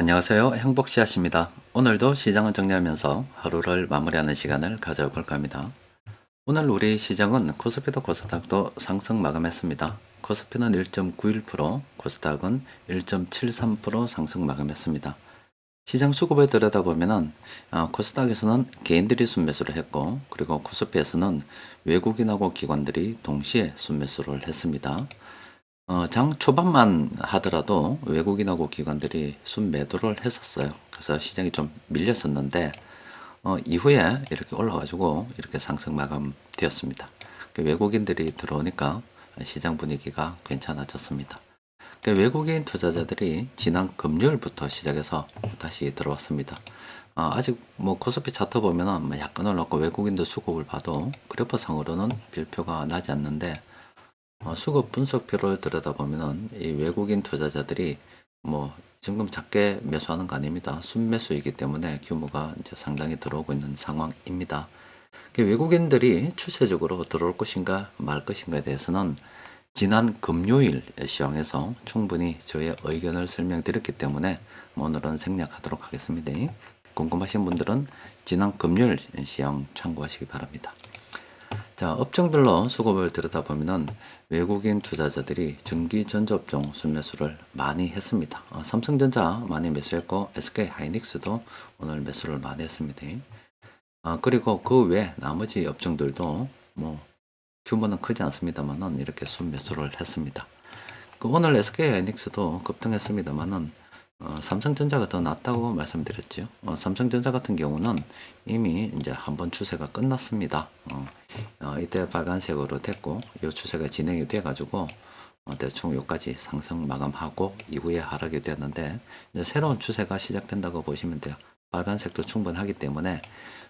안녕하세요. 행복씨앗입니다. 오늘도 시장을 정리하면서 하루를 마무리하는 시간을 가져볼까 합니다. 오늘 우리 시장은 코스피도 코스닥도 상승 마감했습니다. 코스피는 1.91%, 코스닥은 1.73% 상승 마감했습니다. 시장 수급을 들여다보면은 아, 코스닥에서는 개인들이 순매수를 했고 그리고 코스피에서는 외국인하고 기관들이 동시에 순매수를 했습니다. 어, 장 초반만 하더라도 외국인하고 기관들이 순매도를 했었어요. 그래서 시장이 좀 밀렸었는데 어, 이후에 이렇게 올라가지고 이렇게 상승 마감되었습니다. 그 외국인들이 들어오니까 시장 분위기가 괜찮아졌습니다. 그 외국인 투자자들이 지난 금요일부터 시작해서 다시 들어왔습니다. 어, 아직 뭐 코스피 차트 보면은 뭐 약간 올랐고 외국인들 수급을 봐도 그래프상으로는 별표가 나지 않는데 어, 수급 분석표를 들여다보면은 이 외국인 투자자들이 뭐 지금 작게 매수하는 거 아닙니다. 순매수이기 때문에 규모가 이제 상당히 들어오고 있는 상황입니다. 그 외국인들이 추세적으로 들어올 것인가 말 것인가에 대해서는 지난 금요일 시황에서 충분히 저의 의견을 설명드렸기 때문에 오늘은 생략하도록 하겠습니다. 궁금하신 분들은 지난 금요일 시황 참고하시기 바랍니다. 자, 업종별로 수급을 들여다보면은 외국인 투자자들이 전기 전자업종 순매수를 많이 했습니다. 어, 삼성전자 많이 매수했고 SK 하이닉스도 오늘 매수를 많이 했습니다. 아, 그리고 그 외 나머지 업종들도 뭐 규모는 크지 않습니다만은 이렇게 순매수를 했습니다. 그 오늘 SK 하이닉스도 급등했습니다만은 어, 삼성전자가 더 낫다고 말씀드렸죠. 어, 삼성전자 같은 경우는 이미 이제 한번 추세가 끝났습니다. 어, 어, 이때 빨간색으로 됐고, 이 추세가 진행이 돼 가지고 어, 대충 여기까지 상승 마감하고 이후에 하락이 되었는데 새로운 추세가 시작된다고 보시면 돼요. 빨간색도 충분하기 때문에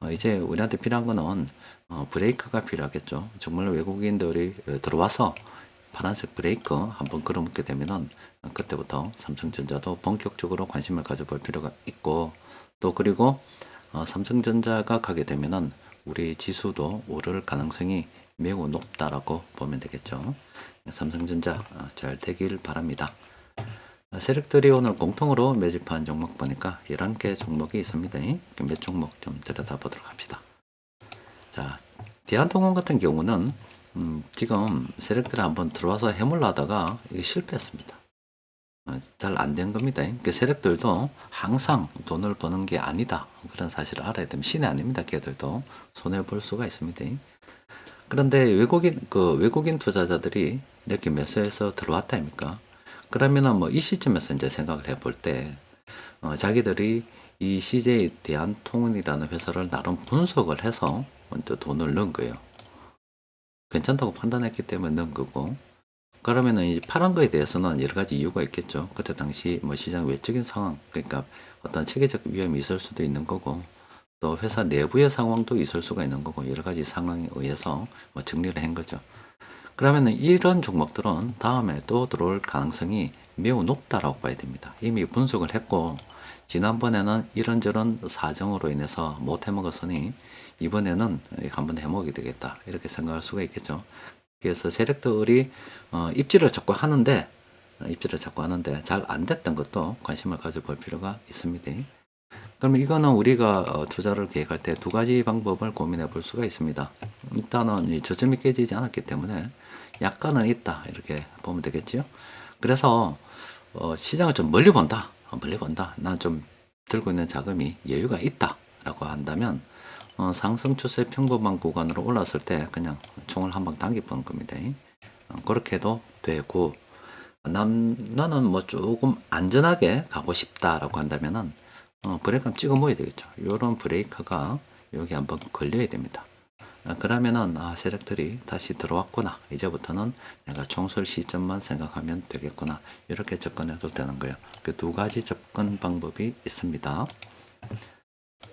어, 이제 우리한테 필요한 거는 어, 브레이크가 필요하겠죠. 정말 외국인들이 어, 들어와서 파란색 브레이크 한번 걸어붙게 되면은 그때부터 삼성전자도 본격적으로 관심을 가져볼 필요가 있고 또 그리고 어, 삼성전자가 가게 되면은 우리 지수도 오를 가능성이 매우 높다라고 보면 되겠죠. 삼성전자 어, 잘 되길 바랍니다. 어, 세력들이 오늘 공통으로 매집한 종목 보니까 11개 종목이 있습니다. 그몇 종목 좀 들여다보도록 합시다. 자, 대한통운 같은 경우는 음, 지금 세력들이 한번 들어와서 해물러 하다가 이게 실패했습니다. 잘 안 된 겁니다. 그 세력들도 항상 돈을 버는 게 아니다. 그런 사실을 알아야 됩니다. 신이 아닙니다. 걔들도 손해 볼 수가 있습니다. 그런데 외국인 그 외국인 투자자들이 이렇게 매수해서 들어왔다 아닙니까? 그러면은 뭐 이 시점에서 이제 생각을 해볼 때 어, 자기들이 이 CJ 대한통운이라는 회사를 나름 분석을 해서 먼저 돈을 넣은 거예요. 괜찮다고 판단했기 때문에 넣은 거고 그러면은 이 파란 거에 대해서는 여러 가지 이유가 있겠죠. 그때 당시 뭐 시장 외적인 상황, 그러니까 어떤 체계적 위험이 있을 수도 있는 거고, 또 회사 내부의 상황도 있을 수가 있는 거고, 여러 가지 상황에 의해서 뭐 정리를 한 거죠. 그러면은 이런 종목들은 다음에 또 들어올 가능성이 매우 높다라고 봐야 됩니다. 이미 분석을 했고, 지난번에는 이런저런 사정으로 인해서 못 해먹었으니, 이번에는 한번 해먹이 되겠다. 이렇게 생각할 수가 있겠죠. 그래서 세력들이 어, 입지를 자꾸 하는데 어, 입지를 자꾸 하는데 잘 안 됐던 것도 관심을 가져볼 필요가 있습니다. 그러면 이거는 우리가 어, 투자를 계획할 때 두 가지 방법을 고민해 볼 수가 있습니다. 일단은 이 저점이 깨지지 않았기 때문에 약간은 있다 이렇게 보면 되겠지요. 그래서 어, 시장을 좀 멀리 본다, 어, 멀리 본다. 난 좀 들고 있는 자금이 여유가 있다라고 한다면 어, 상승 추세 평범한 구간으로 올랐을 때 그냥 총을 한방 당겨 보는 겁니다. 어, 그렇게도 되고 난, 나는 뭐 조금 안전하게 가고 싶다라고 한다면은 어, 브레이크 한번 찍어 모아야 되겠죠. 요런 브레이크가 여기 한번 걸려야 됩니다. 아, 그러면은 아, 세력들이 다시 들어왔구나. 이제부터는 내가 총설 시점만 생각하면 되겠구나. 이렇게 접근해도 되는 거예요. 그 두 가지 접근 방법이 있습니다.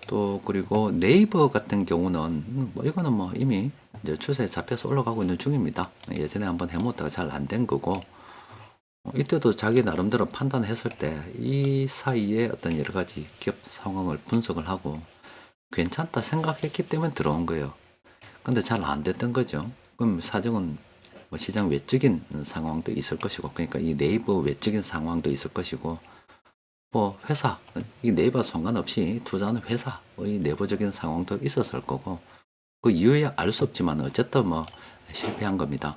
또 그리고 네이버 같은 경우는 음, 뭐 이거는 뭐 이미 이제 추세에 잡혀서 올라가고 있는 중입니다. 예전에 한번 해먹다가 잘 안 된 거고 어, 이때도 자기 나름대로 판단했을 때 이 사이에 어떤 여러 가지 기업 상황을 분석을 하고 괜찮다 생각했기 때문에 들어온 거예요. 근데 잘 안 됐던 거죠. 그럼 사정은 뭐 시장 외적인 상황도 있을 것이고 그러니까 이 네이버 외적인 상황도 있을 것이고 뭐 회사 이 네이버 상관없이 투자하는 회사의 내부적인 상황도 있었을 거고 그 이유에 알수 없지만 어쨌든 뭐 실패한 겁니다.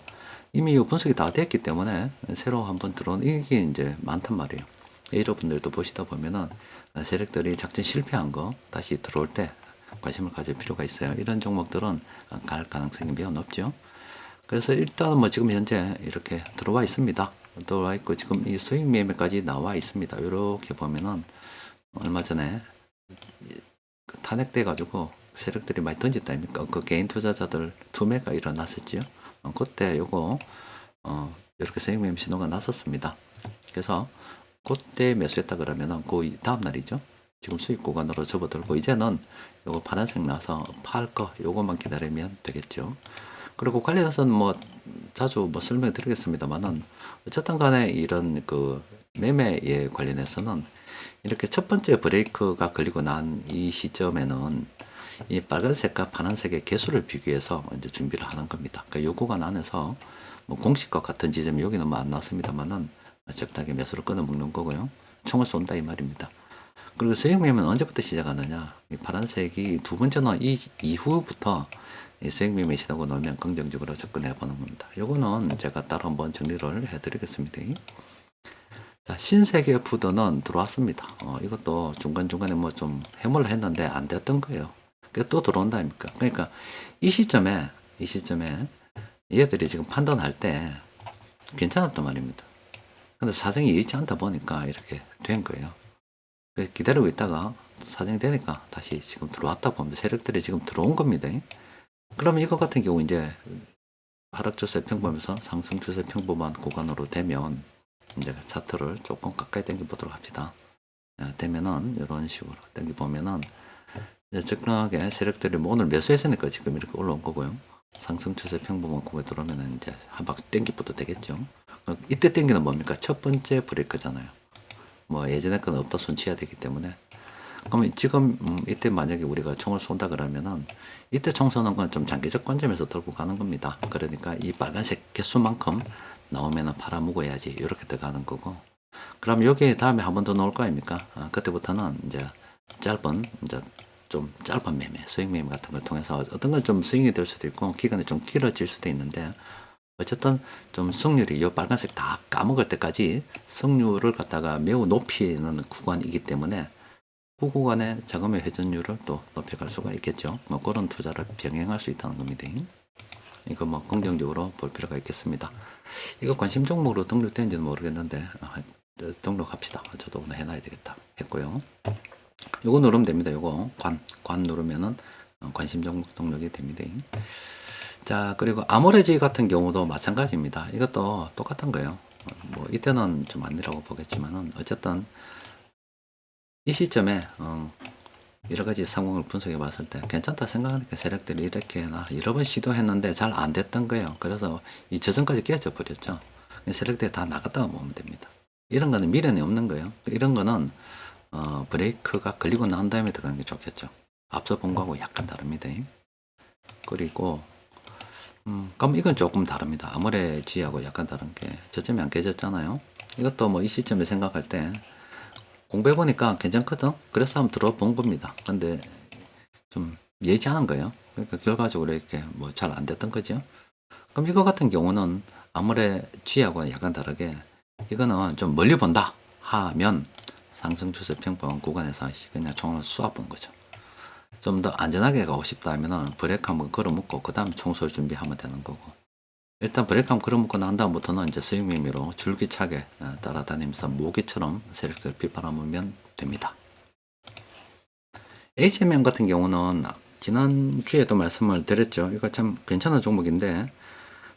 이미 이 분석이 다 됐기 때문에 새로 한번 들어온 이게 이제 많단 말이에요. 여러분들도 보시다 보면은 세력들이 작전 실패한 거 다시 들어올 때 관심을 가질 필요가 있어요. 이런 종목들은 갈 가능성이 매우 높죠. 그래서 일단은 뭐 지금 현재 이렇게 들어와 있습니다. 들어와 있고 지금 이 수익 매매까지 나와 있습니다. 이렇게 보면은 얼마 전에 그 탄핵돼 가지고 세력들이 많이 던졌다 아닙니까? 그 개인 투자자들 투매가 일어났었지요. 어, 그때 요거 어 이렇게 수익 매매 신호가 났었습니다. 그래서 그때 매수했다 그러면은 그 다음 날이죠. 지금 수익 구간으로 접어들고 이제는 요거 파란색 나서 팔 거 요것만 기다리면 되겠죠. 그리고 관련해서는 뭐 자주 뭐 설명해 드리겠습니다만은 어쨌든 간에 이런 그 매매에 관련해서는 이렇게 첫 번째 브레이크가 걸리고 난 이 시점에는 이 빨간색과 파란색의 개수를 비교해서 이제 준비를 하는 겁니다. 그러니까 요 구간 안에서 뭐 공식과 같은 지점이 여기는 뭐 안 나왔습니다만은 적당히 매수를 끊어 먹는 거고요. 총을 쏜다 이 말입니다. 그리고 수익 매매는 언제부터 시작하느냐? 이 파란색이 두 번째는 이 이후부터 이 수익 매매 시작하고 나면 긍정적으로 접근해 보는 겁니다. 요거는 제가 따로 한번 정리를 해 드리겠습니다. 자, 신세계 푸드는 들어왔습니다. 어, 이것도 중간중간에 뭐 좀 해물을 했는데 안 됐던 거예요. 그또 들어온다 아닙니까? 그러니까 이 시점에, 이 시점에 얘들이 지금 판단할 때 괜찮았단 말입니다. 근데 사정이 여의치 않다 보니까 이렇게 된 거예요. 기다리고 있다가 사정이 되니까 다시 지금 들어왔다 보면 세력들이 지금 들어온 겁니다. 그러면 이거 같은 경우 이제 하락 추세 평범에서 상승 추세 평범한 구간으로 되면 이제 차트를 조금 가까이 당겨 보도록 합시다. 야, 되면은 이런 식으로 당겨 보면은 적당하게 세력들이 뭐 오늘 매수했으니까 지금 이렇게 올라온 거고요. 상승 추세 평범한 구간에 들어오면은 이제 한 바퀴 당겨봐도 되겠죠. 어, 이때 당기는 뭡니까? 첫 번째 브레이크잖아요. 뭐 예전에 건 없다 손치해야 되기 때문에 그러면 지금 음, 이때 만약에 우리가 총을 쏜다 그러면은 이때 총 쏘는 건 좀 장기적 관점에서 들고 가는 겁니다. 그러니까 이 빨간색 개수만큼 나오면은 팔아먹어야지 이렇게 들어가는 거고 그럼 여기 다음에 한 번더 나올 거 아닙니까? 아, 그때부터는 이제 짧은 이제 좀 짧은 매매, 수익 매매 같은 걸 통해서 어떤 건좀 수익이 될 수도 있고 기간이 좀 길어질 수도 있는데 어쨌든 좀 승률이 이 빨간색 다 까먹을 때까지 승률을 갖다가 매우 높이는 구간이기 때문에 그 구간의 자금의 회전율을 또 높여갈 수가 있겠죠. 뭐 그런 투자를 병행할 수 있다는 겁니다. 이거 뭐 긍정적으로 볼 필요가 있겠습니다. 이거 관심 종목으로 등록되는지는 모르겠는데 아, 등록합시다. 저도 오늘 해놔야 되겠다 했고요. 요거 누르면 됩니다. 요거 관, 관 누르면은 어, 관심 종목 등록이 됩니다. 자, 그리고 아모레지 같은 경우도 마찬가지입니다. 이것도 똑같은 거예요. 어, 뭐 이때는 좀 아니라고 보겠지만은 어쨌든 이 시점에 어, 여러 가지 상황을 분석해 봤을 때 괜찮다 생각하니까 세력들이 이렇게 나 여러 번 시도했는데 잘 안 됐던 거예요. 그래서 이 저전까지 깨져 버렸죠. 세력들이 다 나갔다고 보면 됩니다. 이런 거는 미련이 없는 거예요. 이런 거는 어, 브레이크가 걸리고 난 다음에 들어가는 게 좋겠죠. 앞서 본 거하고 약간 다릅니다. 그리고 음, 그럼 이건 조금 다릅니다. 아모레지하고 약간 다른 게 저점이 안 깨졌잖아요. 이것도 뭐 이 시점에 생각할 때 공부해 보니까 괜찮거든. 그래서 한번 들어본 겁니다. 근데 좀 예지하는 거예요. 그러니까 결과적으로 이렇게 뭐 잘 안 됐던 거죠. 그럼 이거 같은 경우는 아모레지하고는 약간 다르게 이거는 좀 멀리 본다 하면 상승 추세 평범한 구간에서 그냥 총을 쏘아 보는 거죠. 좀 더 안전하게 가고 싶다 하면은 브레이크 한번 걸어먹고 그 다음 총쏠 준비하면 되는 거고 일단 브레이크 한번 걸어먹고 난 다음부터는 이제 수익 매매로 줄기차게 어, 따라다니면서 모기처럼 세력들 비바람으면 됩니다. HMM 같은 경우는 지난주에도 말씀을 드렸죠. 이거 참 괜찮은 종목인데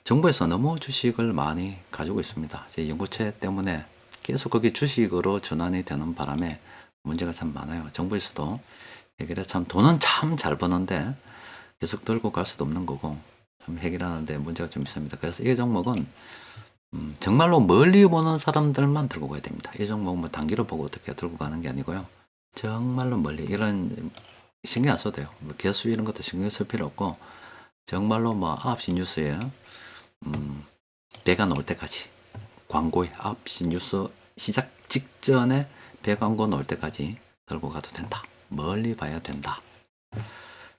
정부에서 너무 주식을 많이 가지고 있습니다. 제 연구체 때문에 계속 그게 주식으로 전환이 되는 바람에 문제가 참 많아요. 정부에서도 해결해 참 돈은 참 잘 버는데 계속 들고 갈 수도 없는 거고 참 해결하는데 문제가 좀 있습니다. 그래서 이 종목은 음, 정말로 멀리 보는 사람들만 들고 가야 됩니다. 이 종목은 뭐 단기로 보고 어떻게 들고 가는 게 아니고요. 정말로 멀리 이런 신경 안 써도 돼요. 뭐 개수 이런 것도 신경 쓸 필요 없고 정말로 뭐 9시 뉴스에 음, 배가 나올 때까지 광고에 9시 뉴스 시작 직전에 배 광고 놓을 때까지 들고 가도 된다. 멀리 봐야 된다.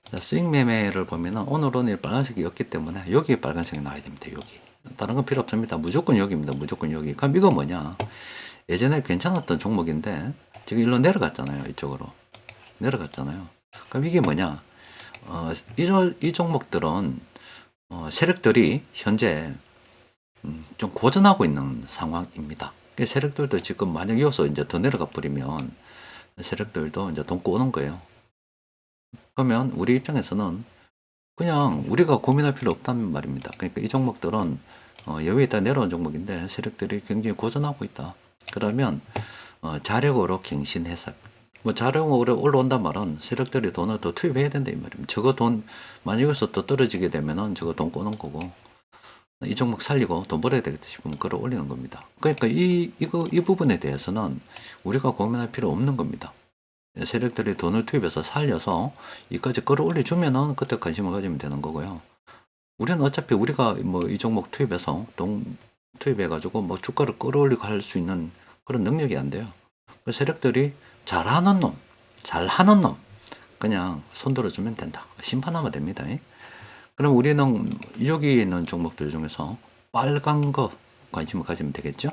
자, 스윙 매매를 보면은 오늘은 이 빨간색이었기 때문에 여기에 빨간색이 나와야 됩니다. 여기. 다른 건 필요 없습니다. 무조건 여기입니다. 무조건 여기. 그럼 이거 뭐냐? 예전에 괜찮았던 종목인데 지금 일로 내려갔잖아요. 이쪽으로. 내려갔잖아요. 그럼 이게 뭐냐? 어, 이, 종- 이 종목들은 어, 세력들이 현재 음, 좀 고전하고 있는 상황입니다. 그 세력들도 지금 만약 이어서 이제 더 내려가 버리면 세력들도 이제 돈 꼬는 거예요. 그러면 우리 입장에서는 그냥 우리가 고민할 필요 없단 말입니다. 그러니까 이 종목들은 어, 여기에 있다 내려온 종목인데 세력들이 굉장히 고전하고 있다. 그러면 어, 자력으로 갱신해서 뭐 자력으로 올라온단 말은 세력들이 돈을 더 투입해야 된다 이 말입니다. 저거 돈 만약 여기서 더 떨어지게 되면은 저거 돈 꼬는 거고 이 종목 살리고 돈 벌어야 되겠다 싶으면 끌어올리는 겁니다. 그러니까 이 이거 이 부분에 대해서는 우리가 고민할 필요 없는 겁니다. 세력들이 돈을 투입해서 살려서 이까지 끌어올려 주면은 그때 관심을 가지면 되는 거고요. 우리는 어차피 우리가 뭐 이 종목 투입해서 돈 투입해 가지고 뭐 주가를 끌어올리고 할 수 있는 그런 능력이 안 돼요. 그 세력들이 잘하는 놈, 잘하는 놈 그냥 손들어 주면 된다. 심판하면 됩니다. 그럼 우리는 여기 있는 종목들 중에서 빨간 거 관심을 가지면 되겠죠?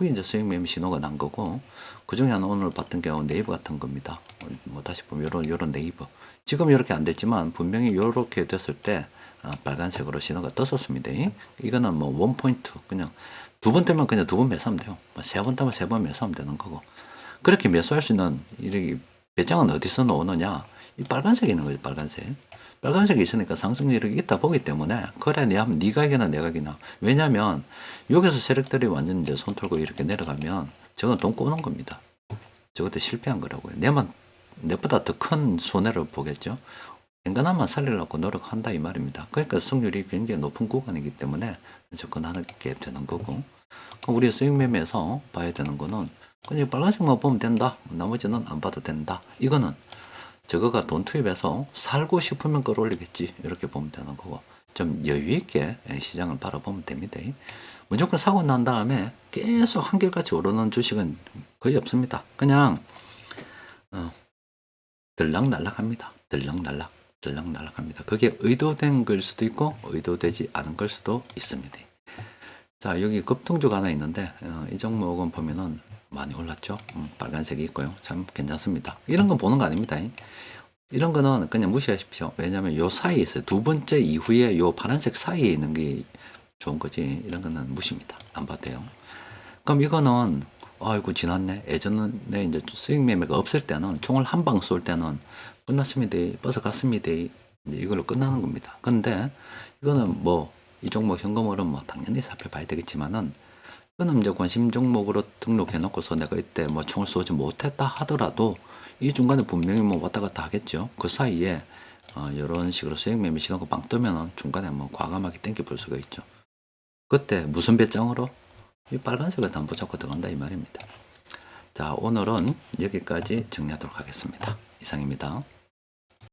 그게 이제 수익 매매 신호가 난 거고 그 중에 하나 오늘 봤던 경우 네이버 같은 겁니다. 어, 뭐 다시 보면 요런 요런 네이버 지금 이렇게 안 됐지만 분명히 요렇게 됐을 때 아, 빨간색으로 신호가 떴었습니다. 이거는 뭐 원 포인트 그냥 두번 뜨면 그냥 두 번 매수하면 돼요. 뭐세번 뜨면 세 번 매수하면 되는 거고 그렇게 매수할 수 있는 이렇게 배짱은 어디서 나오느냐? 이 빨간색이 있는 거죠. 빨간색. 빨간색이 있으니까 상승률이 있다 보기 때문에 그래 네 하면 네가 이기나 내가 이기나. 왜냐면 여기서 세력들이 완전 이제 손 털고 이렇게 내려가면 저건 돈 꼬는 겁니다. 저것도 실패한 거라고요. 내만 내보다 더 큰 손해를 보겠죠? 인간한만 살리려고 노력한다 이 말입니다. 그러니까 승률이 굉장히 높은 구간이기 때문에 접근하게 되는 거고. 우리 수익 매매에서 봐야 되는 거는 그냥 빨간색만 보면 된다. 나머지는 안 봐도 된다. 이거는 저거가 돈 투입해서 살고 싶으면 끌어올리겠지 이렇게 보면 되는 거고 좀 여유 있게 시장을 바라보면 됩니다. 무조건 사고 난 다음에 계속 한결같이 오르는 주식은 거의 없습니다. 그냥 어, 들락날락합니다. 들락날락, 들락날락합니다. 그게 의도된 걸 수도 있고 의도되지 않은 걸 수도 있습니다. 자 여기 급등주가 하나 있는데 어, 이 종목은 보면은 많이 올랐죠. 음, 빨간색이 있고요. 참 괜찮습니다. 이런 건 보는 거 아닙니다. 이런 거는 그냥 무시하십시오. 왜냐하면 요 사이에 있어요. 두 번째 이후에 요 파란색 사이에 있는 게 좋은 거지. 이런 거는 무시입니다. 안 봐도 돼요. 그럼 이거는 아이고 지났네. 예전에 이제 수익 매매가 없을 때는 총을 한 방 쏠 때는 끝났습니다. 뻗어갔습니다. 이제 이걸로 끝나는 겁니다. 근데 이거는 뭐 이 종목 현금으로 뭐 당연히 살펴봐야 되겠지만은 이제 관심 종목으로 등록해 놓고서 내가 이때 뭐 총을 쏘지 못했다 하더라도 이 중간에 분명히 뭐 왔다 갔다 하겠죠. 그 사이에 어, 이런 식으로 수익 매매 빵 뜨면은 중간에 뭐 과감하게 땡겨 볼 수가 있죠. 그때 무슨 배짱으로 이 빨간색을 담보 잡고 들어간다 이 말입니다. 자 오늘은 여기까지 정리하도록 하겠습니다. 이상입니다.